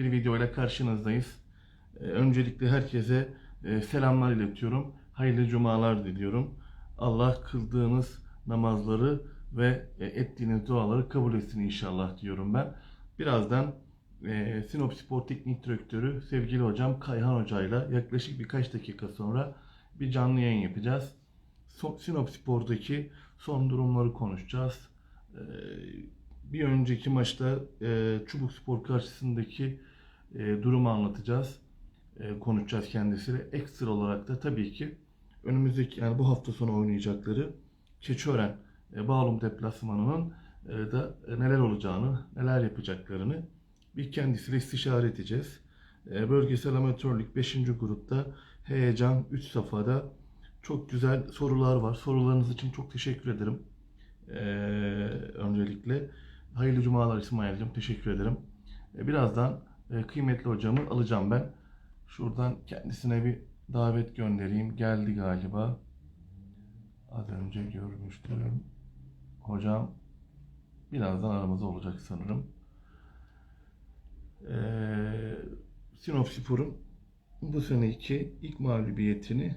bir videoyla karşınızdayız. Ee, Öncelikle herkese e, selamlar iletiyorum. Hayırlı cumalar diliyorum. Allah kıldığınız namazları ve e, ettiğiniz duaları kabul etsin inşallah diyorum ben. Birazdan e, Sinop Spor Teknik Direktörü sevgili hocam Kayhan Hoca'yla yaklaşık birkaç dakika sonra bir canlı yayın yapacağız. Sinop Spor'daki son durumları konuşacağız. Bir önceki maçta Çubuk Spor karşısındaki e, durumu anlatacağız. E, konuşacağız kendisiyle. Ekstra olarak da tabii ki önümüzdeki yani bu hafta sonu oynayacakları Keçiören e, Bağlum deplasmanının e, da e, neler olacağını, neler yapacaklarını bir kendisiyle istişare edeceğiz. E, bölgesel amatörlük 5. grupta heyecan 3 safhada çok güzel sorular var. Sorularınız için çok teşekkür ederim. Ee, öncelikle hayırlı cumalar İsmail'cim teşekkür ederim. Ee, birazdan e, kıymetli hocamı alacağım ben. Şuradan kendisine bir davet göndereyim. Geldi galiba. Az önce görmüştüm. Hocam birazdan aramızda olacak sanırım. Ee, Sinop Spor'un bu seneki ilk mağlubiyetini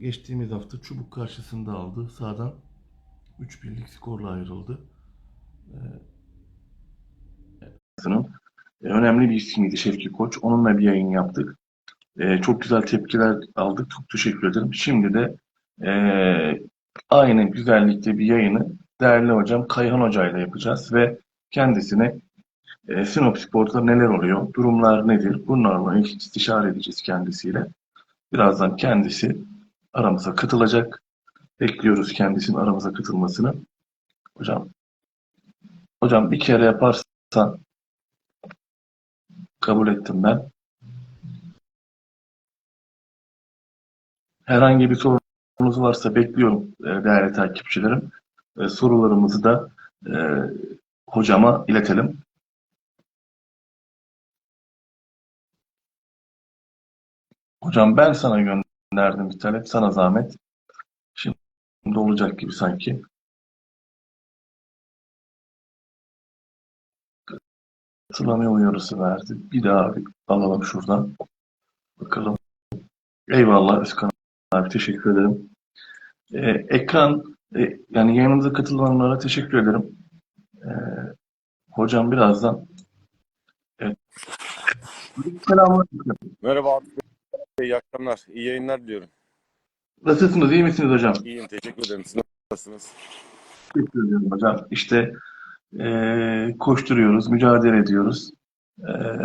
geçtiğimiz hafta Çubuk karşısında aldı. Sağdan 3 birlik skorla ayrıldı. Ee, önemli bir ismiydi Şevki Koç. Onunla bir yayın yaptık. Ee, çok güzel tepkiler aldık. Çok teşekkür ederim. Şimdi de ee, aynı güzellikte bir yayını değerli hocam Kayhan Hoca ile yapacağız ve kendisine e, Sinop Spor'da neler oluyor, durumlar nedir, bunlarla istişare edeceğiz kendisiyle. Birazdan kendisi aramıza katılacak. Bekliyoruz kendisinin aramıza katılmasını. Hocam, hocam bir kere yaparsan kabul ettim ben. Herhangi bir sorunuz varsa bekliyorum e, değerli takipçilerim. E, sorularımızı da e, hocama iletelim. Hocam ben sana gönderdim bir talep. Sana zahmet. Şimdi olacak gibi sanki. Hatırlamaya uyarısı verdi. Bir daha bir alalım şuradan. Bakalım. Eyvallah Özkan abi teşekkür ederim. Ee, ekran e, yani yayınımıza katılanlara teşekkür ederim. Ee, hocam birazdan evet. Selamünaleyküm. Merhaba abi. İyi akşamlar. İyi yayınlar diliyorum. Nasılsınız? iyi misiniz hocam? İyiyim. Teşekkür ederim. Siz nasılsınız? Teşekkür ederim hocam. İşte eee, koşturuyoruz, mücadele ediyoruz. Eee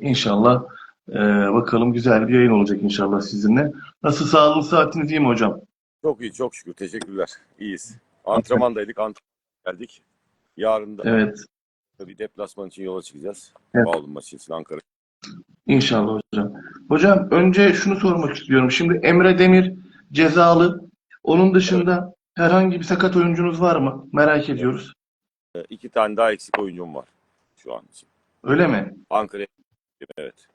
inşallah eee, bakalım güzel bir yayın olacak inşallah sizinle. Nasıl sağlığınız, saatiniz iyi mi hocam? Çok iyi. Çok şükür. Teşekkürler. İyiyiz. Antrenmandaydık. Antrenman geldik. Yarın da Evet, bir deplasman için yola çıkacağız. Evet. Bağlı maçı için Ankara. inşallah hocam. Hocam önce şunu sormak istiyorum. Şimdi Emre Demir cezalı. Onun dışında herhangi bir sakat oyuncunuz var mı? Merak ediyoruz. Ee, İki tane daha eksik oyuncum var şu an için. Öyle mi? Ankara'ya evet.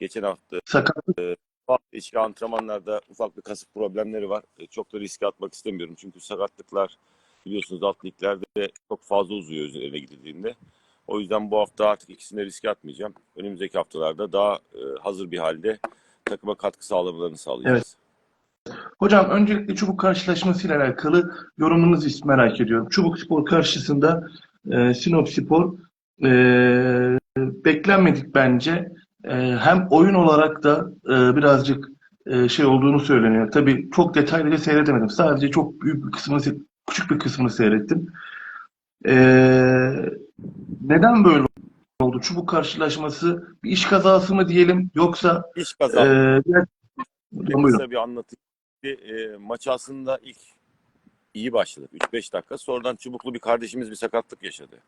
Geçen hafta Sakatlık ufak içki antrenmanlarda ufak bir kasık problemleri var. E, Çok da riske atmak istemiyorum. Çünkü sakatlıklar biliyorsunuz alt liglerde çok fazla uzuyor üzerine gidildiğinde. O yüzden bu hafta artık ikisine riske atmayacağım. Önümüzdeki haftalarda daha e, hazır bir halde takıma katkı sağlamalarını sağlayacağız. Hocam öncelikle Çubuk karşılaşmasıyla alakalı yorumunuzu merak ediyorum. Çubuk Spor karşısında e, Sinop Spor e, beklenmedik bence. E, hem oyun olarak da e, birazcık e, şey olduğunu söyleniyor. Tabii çok detaylıca seyredemedim. Sadece çok büyük bir kısmını, küçük bir kısmını seyrettim. E, neden böyle oldu? Çubuk karşılaşması bir iş kazası mı diyelim yoksa İş e, Bir Buyurun. kısa bir anlatayım. E, maç aslında ilk iyi başladık. 3-5 dakika. Sonradan çubuklu bir kardeşimiz bir sakatlık yaşadı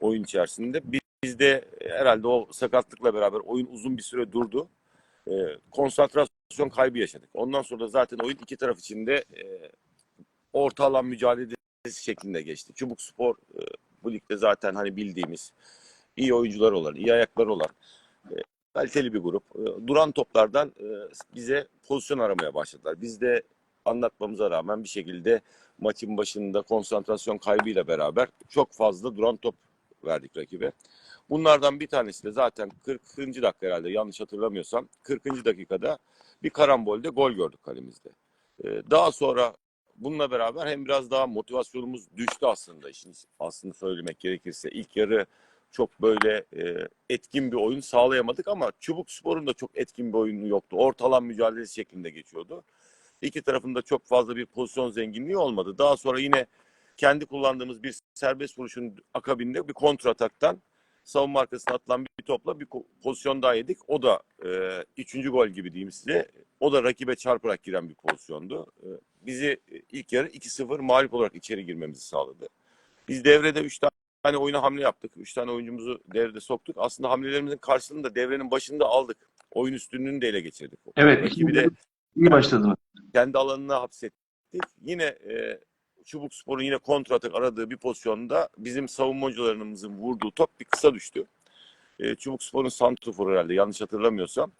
oyun içerisinde. Biz de herhalde o sakatlıkla beraber oyun uzun bir süre durdu. E, konsantrasyon kaybı yaşadık. Ondan sonra zaten oyun iki taraf için de e, orta alan mücadelesi şeklinde geçti. Çubuk Spor e, bu ligde zaten hani bildiğimiz iyi oyuncular olan, iyi ayakları olan e, kaliteli bir grup. E, duran toplardan e, bize pozisyon aramaya başladılar. Biz de anlatmamıza rağmen bir şekilde maçın başında konsantrasyon kaybıyla beraber çok fazla duran top verdik rakibe. Bunlardan bir tanesi de zaten 40. dakika herhalde yanlış hatırlamıyorsam 40. dakikada bir karambolde gol gördük kalemizde. Ee, daha sonra bununla beraber hem biraz daha motivasyonumuz düştü aslında işin aslında söylemek gerekirse. İlk yarı çok böyle e, etkin bir oyun sağlayamadık ama Çubuk Spor'un da çok etkin bir oyunu yoktu. Ortalan mücadelesi şeklinde geçiyordu. İki tarafında çok fazla bir pozisyon zenginliği olmadı. Daha sonra yine kendi kullandığımız bir serbest vuruşun akabinde bir kontrataktan savunma arkasına atılan bir topla bir pozisyon daha yedik. O da e, üçüncü gol gibi diyeyim size. O da rakibe çarparak giren bir pozisyondu. E, bizi e, ilk yarı 2-0 mağlup olarak içeri girmemizi sağladı. Biz devrede 3 tane oyuna hamle yaptık. 3 tane oyuncumuzu devrede soktuk. Aslında hamlelerimizin karşılığını da devrenin başında aldık. Oyun üstünlüğünü de ele geçirdik. Evet, Rakibi de iyi başladınız. kendi alanına hapsettik. Yine e, Çubuk Spor'un yine kontratak aradığı bir pozisyonda bizim savunmacılarımızın vurduğu top bir kısa düştü. E, Çubuk Spor'un santroforu herhalde yanlış hatırlamıyorsam.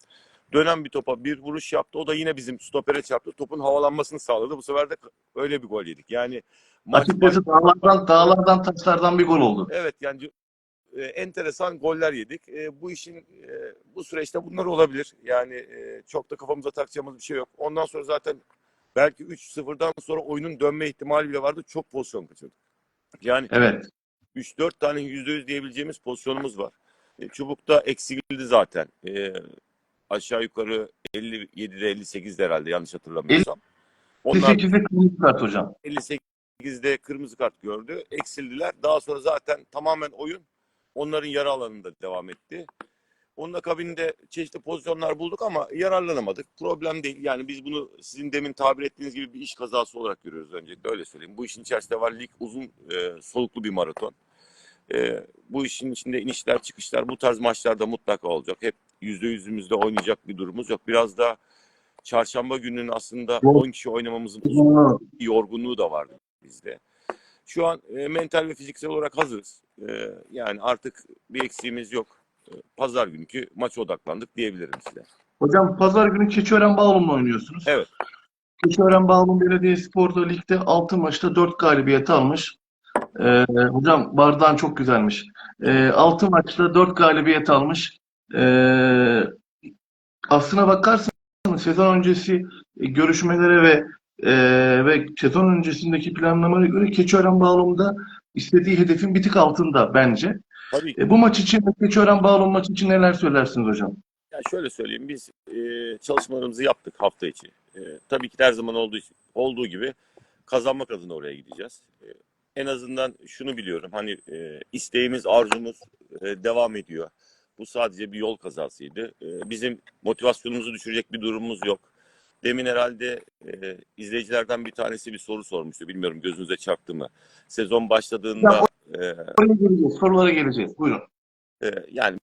Dönen bir topa bir vuruş yaptı. O da yine bizim stopere çarptı. Topun havalanmasını sağladı. Bu sefer de öyle bir gol yedik. Yani maç Açıkçası dağlardan, dağlardan taşlardan bir gol oldu. Evet yani e, enteresan goller yedik. E, bu işin e, bu süreçte bunlar olabilir. Yani e, çok da kafamıza takacağımız bir şey yok. Ondan sonra zaten belki 3-0'dan sonra oyunun dönme ihtimali bile vardı. Çok pozisyon kaçırdık. Yani Evet. 3-4 tane %100 diyebileceğimiz pozisyonumuz var. E, Çubuk'ta eksildi zaten. E, aşağı yukarı 57'de 58'de herhalde yanlış hatırlamıyorsam. Onlar 8'de kırmızı kart hocam. 58'de kırmızı kart gördü. Eksildiler. Daha sonra zaten tamamen oyun onların yarı alanında devam etti. Onun akabinde çeşitli pozisyonlar bulduk ama yararlanamadık. Problem değil. Yani biz bunu sizin demin tabir ettiğiniz gibi bir iş kazası olarak görüyoruz öncelikle. Öyle söyleyeyim. Bu işin içerisinde var lig uzun e, soluklu bir maraton. E, bu işin içinde inişler çıkışlar bu tarz maçlarda mutlaka olacak. Hep yüzde yüzümüzde oynayacak bir durumumuz yok. Biraz da çarşamba gününün aslında Doğru. 10 kişi oynamamızın uzun yorgunluğu da vardı bizde. Şu an e, mental ve fiziksel olarak hazırız. E, yani artık bir eksiğimiz yok. E, Pazar günkü maça odaklandık diyebilirim size. Hocam pazar günü Keçiören Bağlum'la oynuyorsunuz. Evet. Keçiören Bağlum Belediyespor'da ligde 6 maçta 4 galibiyet almış. Ee, hocam bardağın çok güzelmiş. Ee, 6 maçta 4 galibiyet almış. Ee, aslına bakarsanız sezon öncesi görüşmelere ve e, ve sezon öncesindeki planlamaya göre Keçiören Bağlum'da istediği hedefin bir tık altında bence. Tabii ki. E, bu maç için, Keçiören Bağlum maçı için neler söylersiniz hocam? Yani şöyle söyleyeyim biz e, çalışmalarımızı yaptık hafta içi. E, tabii ki her zaman olduğu, olduğu gibi kazanmak adına oraya gideceğiz. E, en azından şunu biliyorum hani e, isteğimiz, arzumuz e, devam ediyor. Bu sadece bir yol kazasıydı. E, bizim motivasyonumuzu düşürecek bir durumumuz yok. Demin herhalde e, izleyicilerden bir tanesi bir soru sormuştu. Bilmiyorum gözünüze çarptı mı? Sezon başladığında e, Sorulara geleceğiz. Sorulara geleceğiz. Buyurun. ee, yani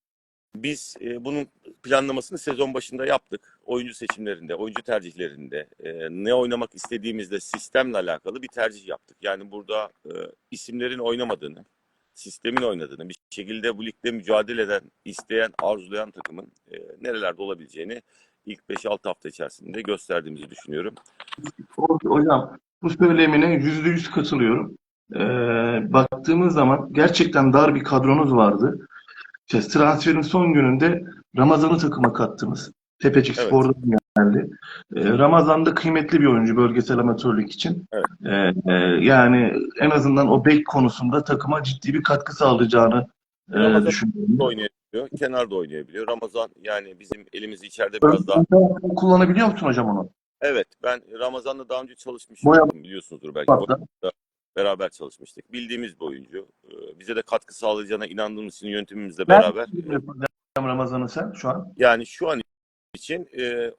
biz e, bunun planlamasını sezon başında yaptık. Oyuncu seçimlerinde, oyuncu tercihlerinde, e, ne oynamak istediğimizde sistemle alakalı bir tercih yaptık. Yani burada e, isimlerin oynamadığını, sistemin oynadığını, bir şekilde bu ligde mücadele eden, isteyen, arzulayan takımın e, nerelerde olabileceğini ilk 5-6 hafta içerisinde gösterdiğimizi düşünüyorum. Hocam bu söylemine yüzde yüz katılıyorum. Ee, baktığımız zaman gerçekten dar bir kadronuz vardı. İşte transferin son gününde Ramazan'ı takıma kattınız. Tepecik Evet. Spor'dan geldi. Ee, Ramazan da kıymetli bir oyuncu bölgesel amatörlük için. Evet. Ee, e, yani en azından o bek konusunda takıma ciddi bir katkı sağlayacağını e, düşünüyorum. Kenarda oynayabiliyor. Ramazan yani bizim elimizi içeride biraz daha Kullanabiliyor musun hocam onu? Evet, ben Ramazan'la daha önce çalışmıştım. Boya- Biliyorsunuzdur belki. Hatta. Beraber çalışmıştık. Bildiğimiz bir oyuncu. Ee, Bize de katkı sağlayacağına inandığımız için yöntemimizle Ben beraber. Ramazan'ı sen şu an. Yani şu an için e,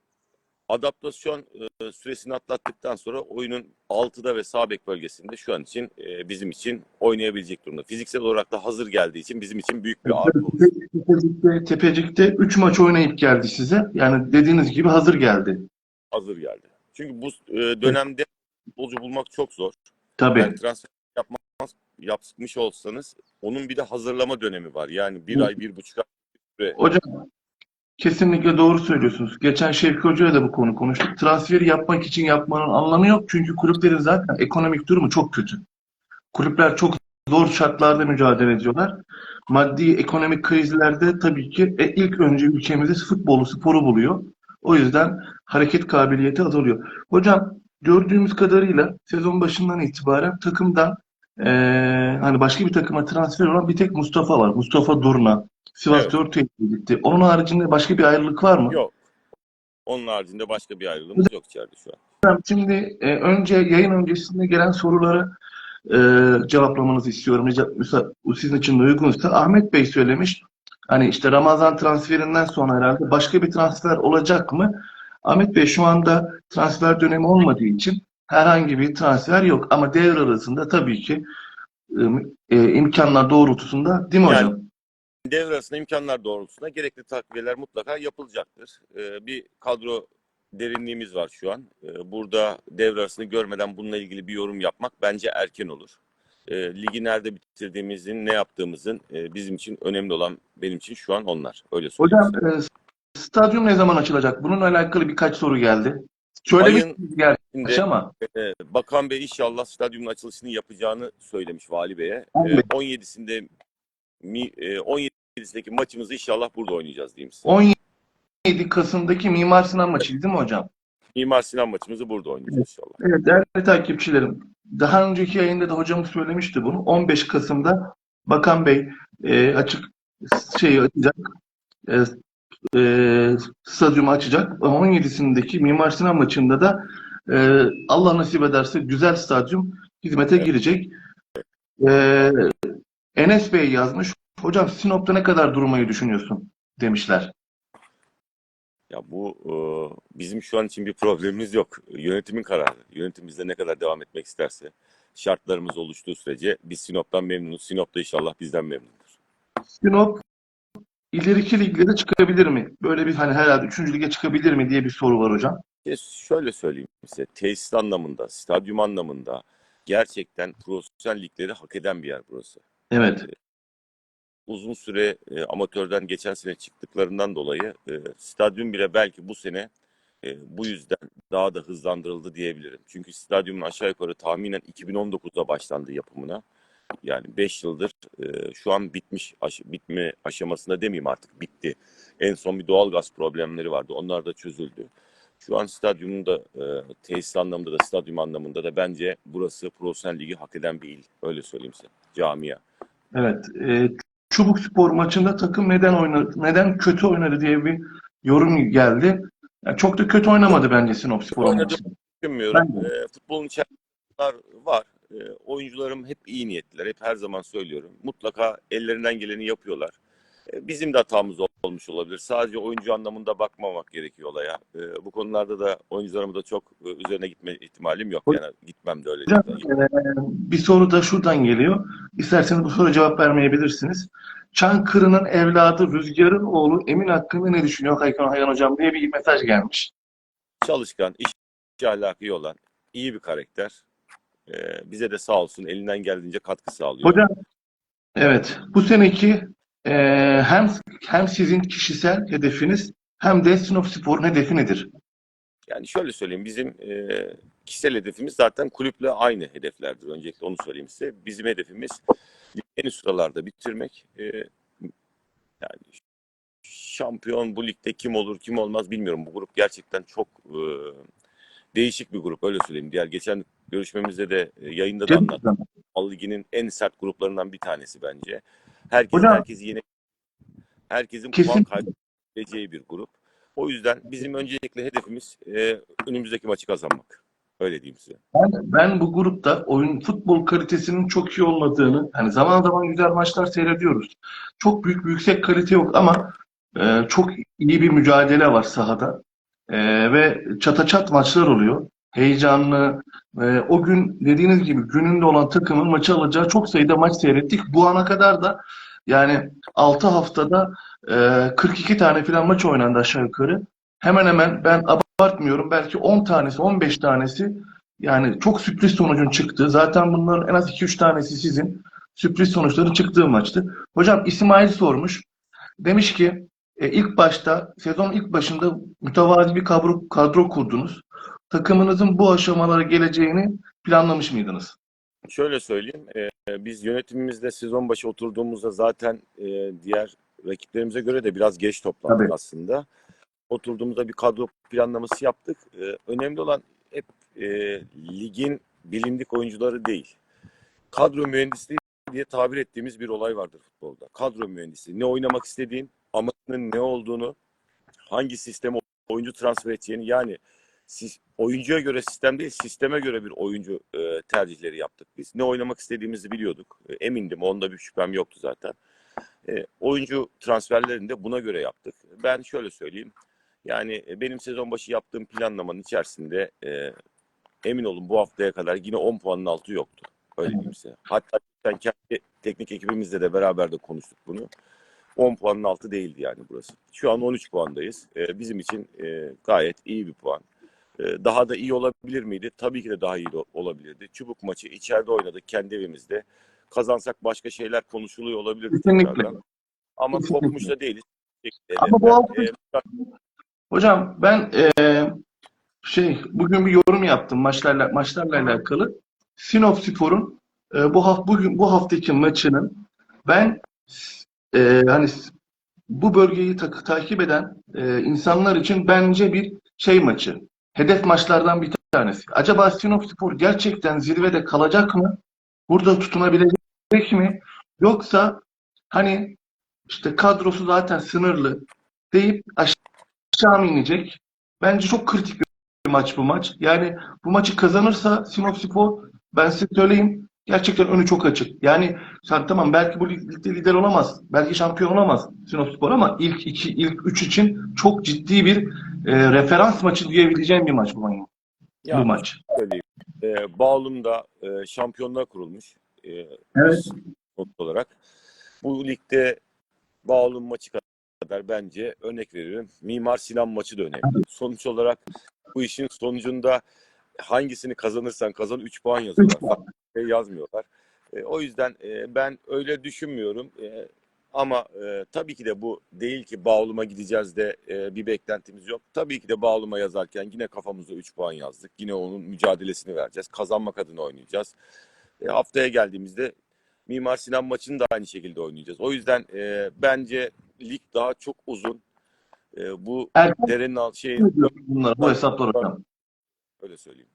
adaptasyon e, süresini atlattıktan sonra oyunun altıda ve sağ bek bölgesinde şu an için e, bizim için oynayabilecek durumda. Fiziksel olarak da hazır geldiği için bizim için büyük bir artı oldu. Tepecik'te, Tepecik'te 3 maç oynayıp geldi size. Yani dediğiniz gibi hazır geldi. Hazır geldi. Çünkü bu e, dönemde futbolcu bulmak çok zor. Tabii. Yani transfer yapmaz, yapmış olsanız onun bir de hazırlama dönemi var. Yani bir Hı. ay, bir buçuk ay süre. Hocam kesinlikle doğru söylüyorsunuz. Geçen Şevki Hoca'yla da bu konu konuştuk. Transferi yapmak için yapmanın anlamı yok. Çünkü kulüplerin zaten ekonomik durumu çok kötü. Kulüpler çok zor şartlarda mücadele ediyorlar. maddi ekonomik krizlerde tabii ki e, ilk önce ülkemizi futbolu, sporu buluyor. O yüzden hareket kabiliyeti azalıyor. Hocam gördüğümüz kadarıyla sezon başından itibaren takımdan e, hani başka bir takıma transfer olan bir tek Mustafa var. Mustafa Durna. Sivas Evet. Dörtü'ye gitti. Onun haricinde başka bir ayrılık var mı? Yok. Onun haricinde başka bir ayrılığımız yok içeride şu an. Şimdi e, önce yayın öncesinde gelen soruları e, cevaplamanızı istiyorum. Sizin için de uygunsa. Ahmet Bey söylemiş. Hani işte Ramazan transferinden sonra herhalde başka bir transfer olacak mı? Ahmet Bey şu anda transfer dönemi olmadığı için herhangi bir transfer yok. Ama devre arasında tabii ki e, imkanlar doğrultusunda değil mi Yani- hocam? Devre arasında imkanlar doğrultusunda gerekli takviyeler mutlaka yapılacaktır. Ee, bir kadro derinliğimiz var şu an. Ee, burada devre arasını görmeden bununla ilgili bir yorum yapmak bence erken olur. Ee, ligi nerede bitirdiğimizin, ne yaptığımızın e, bizim için önemli olan benim için şu an onlar. Öyle söyleyeyim. Hocam e, stadyum ne zaman açılacak? Bununla alakalı birkaç soru geldi. Söylemiştiniz gerçi Şimdi, ama e, Bakan Bey inşallah stadyumun açılışını yapacağını söylemiş Vali Bey'e. Beş. 17'sinde mi- e, 17'sindeki maçımızı inşallah burada oynayacağız diyeyim size. 17 Kasım'daki Mimar Sinan maçıydı değil mi hocam? Mimar Sinan maçımızı burada oynayacağız inşallah. Evet değerli takipçilerim. Daha önceki yayında da hocamız söylemişti bunu. 15 Kasım'da Bakan Bey e, açık şeyi açacak. E, e, stadyumu açacak. Ama 17'sindeki Mimar Sinan maçında da e, Allah nasip ederse güzel stadyum hizmete Evet. girecek. E, Enes Bey yazmış. Hocam Sinop'ta ne kadar durmayı düşünüyorsun? demişler. Ya bu e, bizim şu an için bir problemimiz yok. Yönetimin kararı. Yönetim bizde ne kadar devam etmek isterse şartlarımız oluştuğu sürece biz Sinop'tan memnunuz. Sinop da inşallah bizden memnundur. Sinop ileriki liglere çıkabilir mi? Böyle bir hani herhalde 3. lige çıkabilir mi diye bir soru var hocam. E, şöyle söyleyeyim size. Tesis anlamında, stadyum anlamında gerçekten profesyonel ligleri hak eden bir yer burası. Evet. Uzun süre e, amatörden geçen sene çıktıklarından dolayı e, stadyum bile belki bu sene e, bu yüzden daha da hızlandırıldı diyebilirim. Çünkü stadyumun aşağı yukarı tahminen 2019'da başlandı yapımına. Yani 5 yıldır e, şu an bitmiş aş- bitme aşamasında demeyeyim artık bitti. En son bir doğal gaz problemleri vardı. Onlar da çözüldü. Şu an stadyumun da e, tesis anlamında da stadyum anlamında da bence burası profesyonel ligi hak eden bir il. Öyle söyleyeyim size. Camia. Evet. E, Çubuk Spor maçında takım neden oynadı, neden kötü oynadı diye bir yorum geldi. Yani çok da kötü oynamadı bence Sinop Spor Oynadı. E, futbolun içerisinde var. E, oyuncularım hep iyi niyetliler. Hep her zaman söylüyorum. Mutlaka ellerinden geleni yapıyorlar. E, bizim de hatamız olmuş olabilir. Sadece oyuncu anlamında bakmamak gerekiyor olaya. E, bu konularda da oyuncularımı da çok e, üzerine gitme ihtimalim yok. Yani gitmem de öyle. Hocam e, bir soru da şuradan geliyor. İsterseniz bu soruya cevap vermeyebilirsiniz. Çankırı'nın evladı Rüzgar'ın oğlu Emin hakkında ne düşünüyor Hakan Hayan Hocam diye bir mesaj gelmiş. Çalışkan, iş, iş ahlakı iyi olan, iyi bir karakter. E, bize de sağ olsun elinden geldiğince katkı sağlıyor. Hocam evet bu seneki e, hem hem sizin kişisel hedefiniz hem de Sinop Spor'un hedefi nedir? Yani şöyle söyleyeyim bizim e, kişisel hedefimiz zaten kulüple aynı hedeflerdir. Öncelikle onu söyleyeyim size. Bizim hedefimiz en üst sıralarda bitirmek. E, yani şampiyon bu ligde kim olur kim olmaz bilmiyorum. Bu grup gerçekten çok e, değişik bir grup öyle söyleyeyim. Diğer geçen görüşmemizde de e, yayında da anlattım. Al Ligi'nin en sert gruplarından bir tanesi bence. Herkes Hocam- herkesi yine herkesin Kesin- puan kaybedeceği bir grup. O yüzden bizim öncelikle hedefimiz e, önümüzdeki maçı kazanmak. Öyle diyeyim size. Ben, ben bu grupta oyun futbol kalitesinin çok iyi olmadığını, hani zaman zaman güzel maçlar seyrediyoruz. Çok büyük bir yüksek kalite yok ama e, çok iyi bir mücadele var sahada. E, ve çataçat maçlar oluyor. Heyecanlı. E, o gün dediğiniz gibi gününde olan takımın maçı alacağı çok sayıda maç seyrettik. Bu ana kadar da yani 6 haftada e, 42 tane falan maç oynandı aşağı yukarı. Hemen hemen ben abartmıyorum belki 10 tanesi 15 tanesi yani çok sürpriz sonucun çıktığı. Zaten bunların en az 2-3 tanesi sizin sürpriz sonuçların çıktığı maçtı. Hocam İsmail sormuş. Demiş ki e, ilk başta sezon ilk başında mütevazi bir kadro, kadro kurdunuz. Takımınızın bu aşamalara geleceğini planlamış mıydınız? Şöyle söyleyeyim, e, biz yönetimimizde sezon başı oturduğumuzda zaten e, diğer rakiplerimize göre de biraz geç toplandık Tabii. aslında. Oturduğumuzda bir kadro planlaması yaptık. E, önemli olan hep e, ligin bilindik oyuncuları değil. Kadro mühendisliği diye tabir ettiğimiz bir olay vardır futbolda. Kadro mühendisliği. Ne oynamak istediğin, amacının ne olduğunu, hangi sisteme oyuncu transfer edeceğini yani siz, oyuncuya göre sistem değil, sisteme göre bir oyuncu e, tercihleri yaptık biz. Ne oynamak istediğimizi biliyorduk. E, emindim, onda bir şüphem yoktu zaten. E, oyuncu transferlerini de buna göre yaptık. Ben şöyle söyleyeyim. Yani e, benim sezon başı yaptığım planlamanın içerisinde e, emin olun bu haftaya kadar yine 10 puanın altı yoktu. Öyle diyeyim size. Hatta ben kendi teknik ekibimizle de beraber de konuştuk bunu. 10 puanın altı değildi yani burası. Şu an 13 puandayız. E, bizim için e, gayet iyi bir puan. E, daha da iyi olabilir miydi? Tabii ki de daha iyi olabilirdi. Çubuk maçı içeride oynadık kendi evimizde. Kazansak başka şeyler konuşuluyor olabilirdi. Kesinlikle. tekrardan. Ama Kesinlikle. kopmuş da değiliz. Ama bu hafta- e, Hocam ben eee, şey bugün bir yorum yaptım maçlarla maçlarla alakalı. Sinop Spor'un eee, bu hafta bugün bu haftaki maçının ben eee, hani bu bölgeyi tak- takip eden eee, insanlar için bence bir şey maçı. Hedef maçlardan bir tanesi. Acaba Sinop Spor gerçekten zirvede kalacak mı? Burada tutunabilecek mi? Yoksa hani işte kadrosu zaten sınırlı deyip aşağı mı inecek? Bence çok kritik bir maç bu maç. Yani bu maçı kazanırsa Sinopspor ben size söyleyeyim gerçekten önü çok açık. Yani sen tamam belki bu lig- ligde lider olamaz. Belki şampiyon olamaz Sinopspor ama ilk iki, ilk üç için çok ciddi bir e, referans maçı diyebileceğim bir maç bu, maç. ya bu maç. söyleyeyim. E, Bağlum'da e, şampiyonluğa kurulmuş. E, Evet. olarak. Bu ligde Bağlum maçı kadar bence örnek veriyorum. Mimar Sinan maçı da önemli. Sonuç olarak bu işin sonucunda hangisini kazanırsan kazan 3 puan yazıyorlar. Farklı şey yazmıyorlar. E, o yüzden e, ben öyle düşünmüyorum. E, ama e, tabii ki de bu değil ki Bağlum'a gideceğiz de e, bir beklentimiz yok. Tabii ki de Bağlum'a yazarken yine kafamızda 3 puan yazdık. Yine onun mücadelesini vereceğiz. Kazanmak adına oynayacağız. E, haftaya geldiğimizde Mimar Sinan maçını da aynı şekilde oynayacağız. O yüzden e, bence lig daha çok uzun. E, bu Erken derenin alt şey bunlar, bu hesaplar hocam? Öyle söyleyeyim.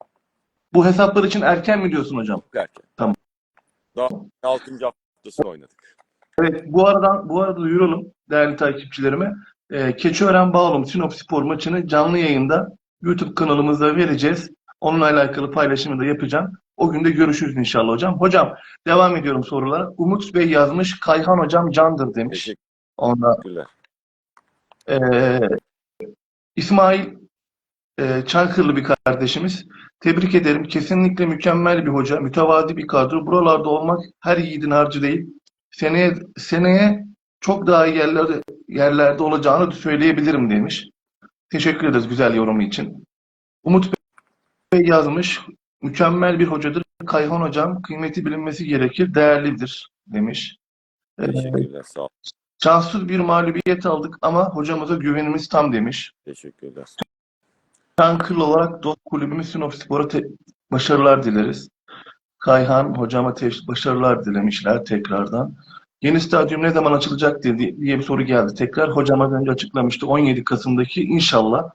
Bu hesaplar için erken mi diyorsun hocam? Erken. Tamam. Daha 6. haftasını oynadık. Evet, bu aradan bu arada duyuralım değerli takipçilerime. Ee, Keçiören Bağlum Sinop Spor maçını canlı yayında YouTube kanalımızda vereceğiz. Onunla alakalı paylaşımı da yapacağım. O gün de görüşürüz inşallah hocam. Hocam devam ediyorum sorulara. Umut Bey yazmış. Kayhan hocam candır demiş. Ondan Teşekkürler. ee, İsmail e, Çankırılı bir kardeşimiz. Tebrik ederim. Kesinlikle mükemmel bir hoca, mütevazi bir kadro. Buralarda olmak her yiğidin harcı değil. Seneye seneye çok daha iyi yerlerde yerlerde olacağını söyleyebilirim demiş. Teşekkür ederiz güzel yorumu için. Umut Bey yazmış. Mükemmel bir hocadır. Kayhan hocam kıymeti bilinmesi gerekir, değerlidir demiş. Ee, Teşekkürler. Sağ ol. şanssız bir mağlubiyet aldık ama hocamıza güvenimiz tam demiş. Teşekkürler. Çankırı olarak Dost Kulübümüz Sinop Spor'a başarılar dileriz. Kayhan hocama başarılar dilemişler tekrardan. Yeni stadyum ne zaman açılacak diye, diye bir soru geldi. Tekrar hocam az önce açıklamıştı 17 Kasım'daki inşallah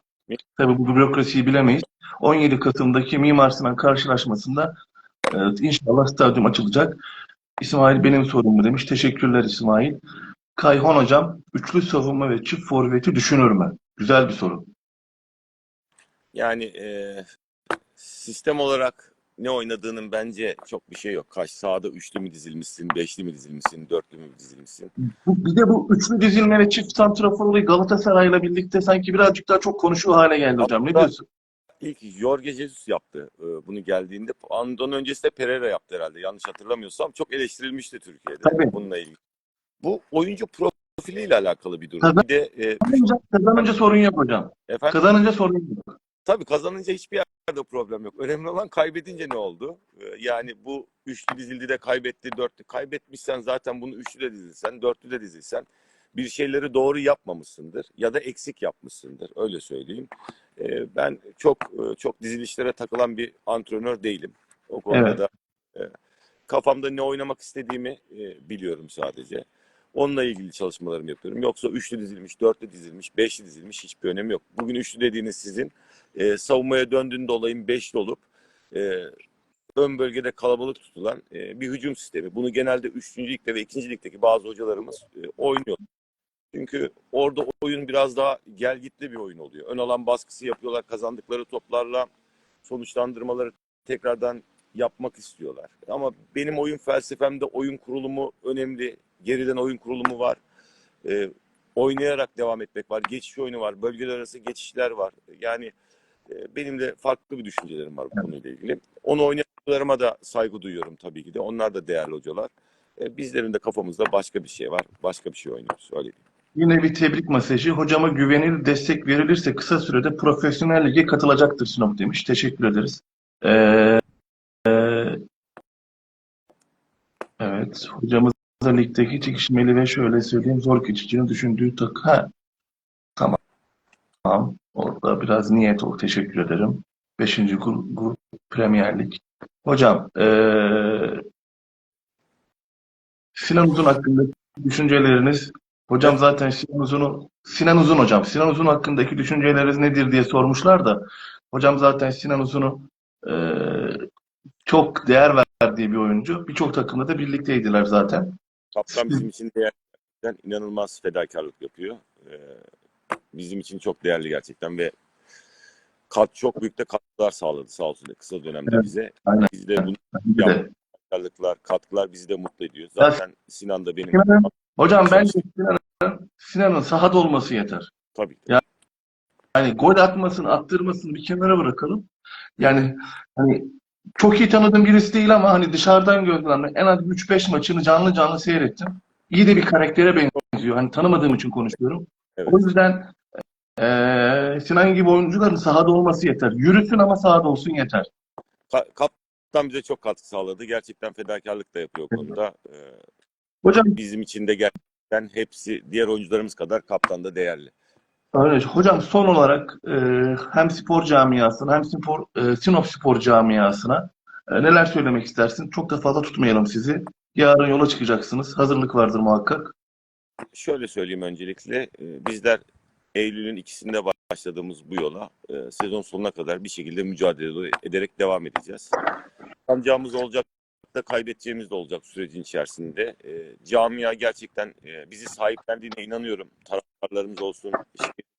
tabii bu bürokrasiyi bilemeyiz. 17 Kasım'daki Mimar Sinan karşılaşmasında evet, inşallah stadyum açılacak. İsmail benim sorum mu demiş. Teşekkürler İsmail. Kayhan hocam üçlü savunma ve çift forveti düşünür mü? Güzel bir soru. Yani e, sistem olarak ne oynadığının bence çok bir şey yok. Kaç sahada üçlü mü dizilmişsin, beşli mi dizilmişsin, dörtlü mü dizilmişsin? Bu- Bir de bu üçlü dizilme ve çift santrafor olayı Galatasaray'la birlikte sanki birazcık daha çok konuşuyor hale geldi hocam. Ne diyorsun? İlk Jorge Jesus yaptı bunu geldiğinde. Ondan öncesi de Pereira yaptı herhalde. Yanlış hatırlamıyorsam. Çok eleştirilmişti Türkiye'de Tabii. bununla ilgili. Bu oyuncu profiliyle alakalı bir durum. Tabii. Bir de e, Kazanınca, kazanınca sorun yok hocam. efendim Kazanınca sorun yok. Tabii kazanınca hiçbir yerde problem yok. Önemli olan kaybedince ne oldu? E, yani bu üçlü dizildi de kaybetti, dörtlü kaybetmişsen zaten bunu üçlü de dizilsen, dörtlü de dizilsen bir şeyleri doğru yapmamışsındır ya da eksik yapmışsındır. Öyle söyleyeyim. E, ben çok e, çok dizilişlere takılan bir antrenör değilim. O konuda Evet. da e, kafamda ne oynamak istediğimi e, biliyorum sadece. Onunla ilgili çalışmalarımı yapıyorum. Yoksa üçlü dizilmiş, dörtlü dizilmiş, beşli dizilmiş hiçbir önemi yok. Bugün üçlü dediğiniz sizin e, savunmaya döndüğünde olayın beşli olup e, ön bölgede kalabalık tutulan e, bir hücum sistemi. Bunu genelde 3. ligde ve 2. ligdeki bazı hocalarımız e, oynuyor. Çünkü orada oyun biraz daha gel gitli bir oyun oluyor. Ön alan baskısı yapıyorlar. Kazandıkları toplarla sonuçlandırmaları tekrardan yapmak istiyorlar. Ama benim oyun felsefemde oyun kurulumu önemli. Geriden oyun kurulumu var. E, oynayarak devam etmek var. Geçiş oyunu var. Bölgeler arası geçişler var. Yani benim de farklı bir düşüncelerim var bu konuyla ilgili. Onu oynayanlarıma da saygı duyuyorum tabii ki de. Onlar da değerli hocalar. E, bizlerin de kafamızda başka bir şey var. Başka bir şey oynuyoruz. Öyle. Yine bir tebrik mesajı. Hocama güvenilir destek verilirse kısa sürede profesyonel lige katılacaktır Sinop demiş. Teşekkür ederiz. Ee, evet. Hocamız da ligdeki çekişmeli ve şöyle söyleyeyim zor geçeceğini düşündüğü tak. Ha. Tamam. Tamam. Orada biraz niyet ol. Teşekkür ederim. Beşinci grup, Premier Lig. Hocam ee, Sinan Uzun hakkında düşünceleriniz Hocam zaten Sinan Uzun'u Sinan Uzun hocam. Sinan Uzun hakkındaki düşünceleriniz nedir diye sormuşlar da hocam zaten Sinan Uzun'u e, çok değer verdiği bir oyuncu. Birçok takımda da birlikteydiler zaten. Kaptan bizim için değerli, inanılmaz fedakarlık yapıyor. Ee, bizim için çok değerli gerçekten ve kat çok büyük de katkılar sağladı sağ olsun kısa dönemde Evet, bize. aynen. Biz de bunu fedakarlıklar, katkılar bizi de mutlu ediyor. Zaten Sinan da benim Sinan'ın- Hocam bence Sinan'ın Sinan'ın sahada olması yeter. tabii. Ya- Hani gol atmasın, attırmasın bir kenara bırakalım. Yani hani çok iyi tanıdığım birisi değil ama hani dışarıdan gördüğüm en az 3-5 maçını canlı canlı seyrettim. İyi de bir karaktere benziyor. Hani tanımadığım için konuşuyorum. Evet. O yüzden eee Sinan gibi oyuncuların sahada olması yeter. Yürüsün ama sahada olsun yeter. Ka- kaptan bize çok katkı sağladı. Gerçekten fedakarlık da yapıyor o konuda. Ee, Hocam bizim için de gerçekten hepsi diğer oyuncularımız kadar kaptan da değerli. Öyle. Hocam son olarak e, hem spor camiasına hem spor, e, Sinop spor camiasına e, neler söylemek istersin? Çok da fazla tutmayalım sizi. Yarın yola çıkacaksınız. Hazırlık vardır muhakkak. Şöyle söyleyeyim öncelikle. e, Bizler Eylül'ün ikisinde başladığımız bu yola e, sezon sonuna kadar bir şekilde mücadele ederek devam edeceğiz. Kazanacağımız olacak da kaybedeceğimiz de olacak sürecin içerisinde. E, camia gerçekten e, bizi sahiplendiğine inanıyorum. Taraftarlarımız olsun,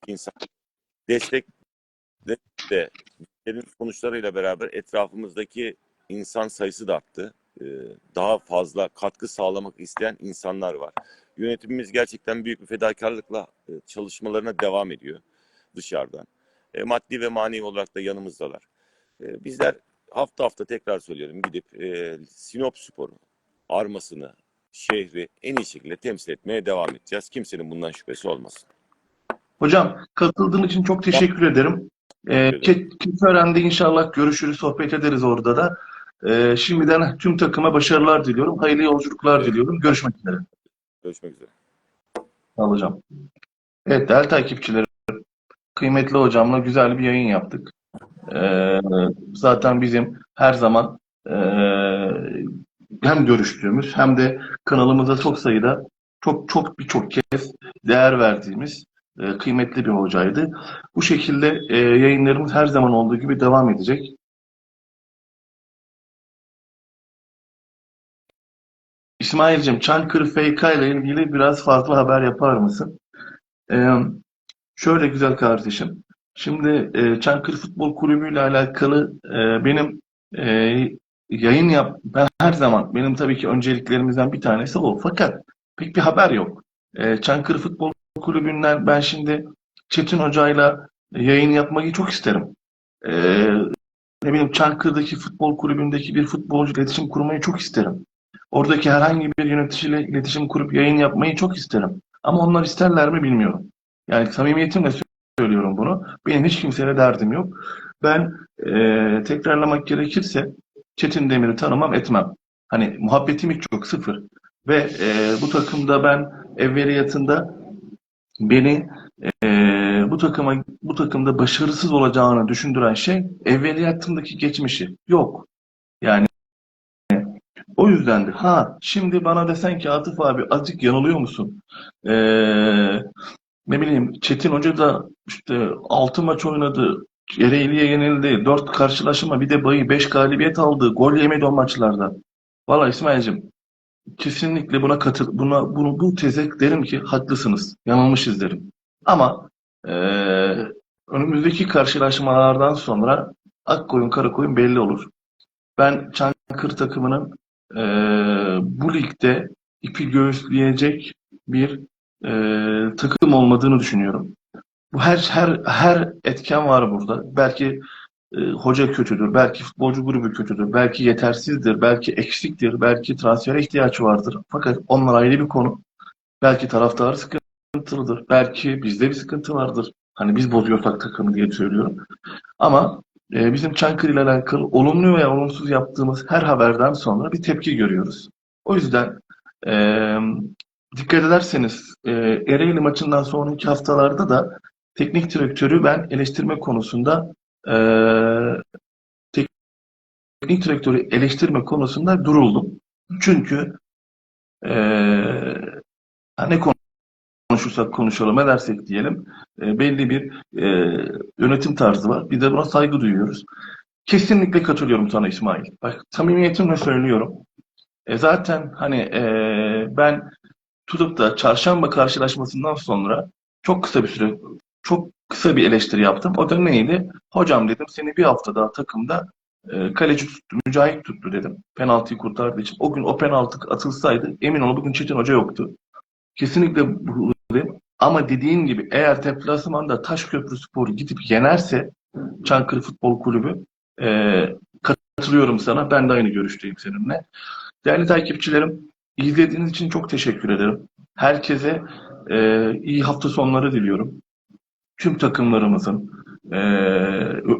insan. Destek de, de sonuçlarıyla beraber etrafımızdaki insan sayısı da arttı. Daha fazla katkı sağlamak isteyen insanlar var. Yönetimimiz gerçekten büyük bir fedakarlıkla e, çalışmalarına devam ediyor dışarıdan. E, maddi ve manevi olarak da yanımızdalar. E, bizler hafta hafta tekrar söylüyorum gidip e, Sinop Spor'u, armasını, şehri en iyi şekilde temsil etmeye devam edeceğiz. Kimsenin bundan şüphesi olmasın. Hocam katıldığın için çok teşekkür ederim. E, Ke- Keçiören'de inşallah görüşürüz, sohbet ederiz orada da. E, şimdiden tüm takıma başarılar diliyorum. Hayırlı yolculuklar Evet. diliyorum. Görüşmek üzere. Görüşmek üzere. Hocam. Evet değerli takipçilerim, kıymetli hocamla güzel bir yayın yaptık. Ee, zaten bizim her zaman ee, hem görüştüğümüz hem de kanalımızda çok sayıda çok çok birçok kez değer verdiğimiz ee, kıymetli bir hocaydı. Bu şekilde ee, yayınlarımız her zaman olduğu gibi devam edecek. İsmail'cim Çankırı FK ile ilgili biraz fazla haber yapar mısın? Ee, şöyle güzel kardeşim. Şimdi e, Çankırı Futbol Kulübü ile alakalı e, benim e, yayın yap ben her zaman benim tabii ki önceliklerimizden bir tanesi o. Fakat pek bir haber yok. E, Çankırı Futbol Kulübü'nden ben şimdi Çetin Hoca'yla yayın yapmayı çok isterim. E, ne bileyim Çankırı'daki futbol kulübündeki bir futbolcu iletişim kurmayı çok isterim. Oradaki herhangi bir yöneticiyle iletişim kurup yayın yapmayı çok isterim. Ama onlar isterler mi bilmiyorum. Yani samimiyetimle söylüyorum bunu. Benim hiç kimseyle derdim yok. Ben e, tekrarlamak gerekirse Çetin Demir'i tanımam etmem. Hani muhabbetim hiç yok sıfır. Ve e, bu takımda ben evveliyatında beni e, bu takıma bu takımda başarısız olacağını düşündüren şey evveliyatımdaki geçmişi. Yok. O yüzdendi. Ha, şimdi bana desen ki Atıf abi azıcık yanılıyor musun? Ee, ne bileyim Çetin Hoca da işte 6 maç oynadı. Ereğli'ye yenildi. 4 karşılaşma bir de bayı 5 galibiyet aldı. Gol yemedi o maçlarda. Valla İsmail'cim kesinlikle buna katıl buna bunu bu teze derim ki haklısınız. Yanılmışız derim. Ama eee, önümüzdeki karşılaşmalardan sonra ak koyun kara koyun belli olur. Ben Çankırı takımının eee, bu ligde ipi göğüsleyecek bir eee, takım olmadığını düşünüyorum. Bu her her her etken var burada. Belki e, hoca kötüdür, belki futbolcu grubu kötüdür, belki yetersizdir, belki eksiktir, belki transfere ihtiyaç vardır. Fakat onlar ayrı bir konu. Belki taraftar sıkıntılıdır, belki bizde bir sıkıntı vardır. Hani biz bozuyorsak takımı diye söylüyorum. Ama e, bizim Çankırı ile alakalı olumlu veya olumsuz yaptığımız her haberden sonra bir tepki görüyoruz. O yüzden e, dikkat ederseniz e, Ereğli maçından sonraki haftalarda da teknik direktörü ben eleştirme konusunda e, teknik direktörü eleştirme konusunda duruldum. Çünkü e, ne konuşursak konuşalım edersek diyelim e, belli bir e, yönetim tarzı var. Bir de buna saygı duyuyoruz. Kesinlikle katılıyorum sana İsmail. Bak samimiyetimle söylüyorum. E, zaten hani e, ben tutup da çarşamba karşılaşmasından sonra çok kısa bir süre çok kısa bir eleştiri yaptım. O da neydi? Hocam dedim seni bir hafta daha takımda e, kaleci tuttu, Mücahit tuttu dedim. Penaltıyı kurtardığı için. O gün o penaltı atılsaydı emin ol bugün Çetin Hoca yoktu. Kesinlikle bu dedim. Ama dediğin gibi eğer deplasmanda Taşköprü Sporu gidip yenerse Çankırı Futbol Kulübü e, katılıyorum sana. Ben de aynı görüşteyim seninle. Değerli takipçilerim, izlediğiniz için çok teşekkür ederim. Herkese e, iyi hafta sonları diliyorum. Tüm takımlarımızın, e,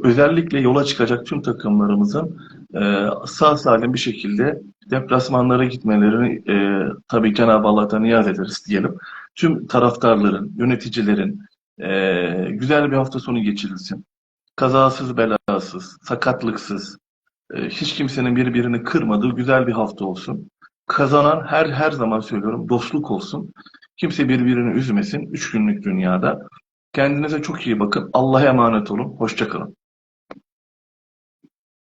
özellikle yola çıkacak tüm takımlarımızın e, sağ salim bir şekilde deplasmanlara gitmelerini e, tabii Cenab-ı Allah'tan niyaz ederiz diyelim. Tüm taraftarların, yöneticilerin e, güzel bir hafta sonu geçirilsin. Kazasız, belasız, sakatlıksız, e, hiç kimsenin birbirini kırmadığı güzel bir hafta olsun. Kazanan her her zaman söylüyorum dostluk olsun. Kimse birbirini üzmesin. Üç günlük dünyada. Kendinize çok iyi bakın. Allah'a emanet olun. Hoşça kalın.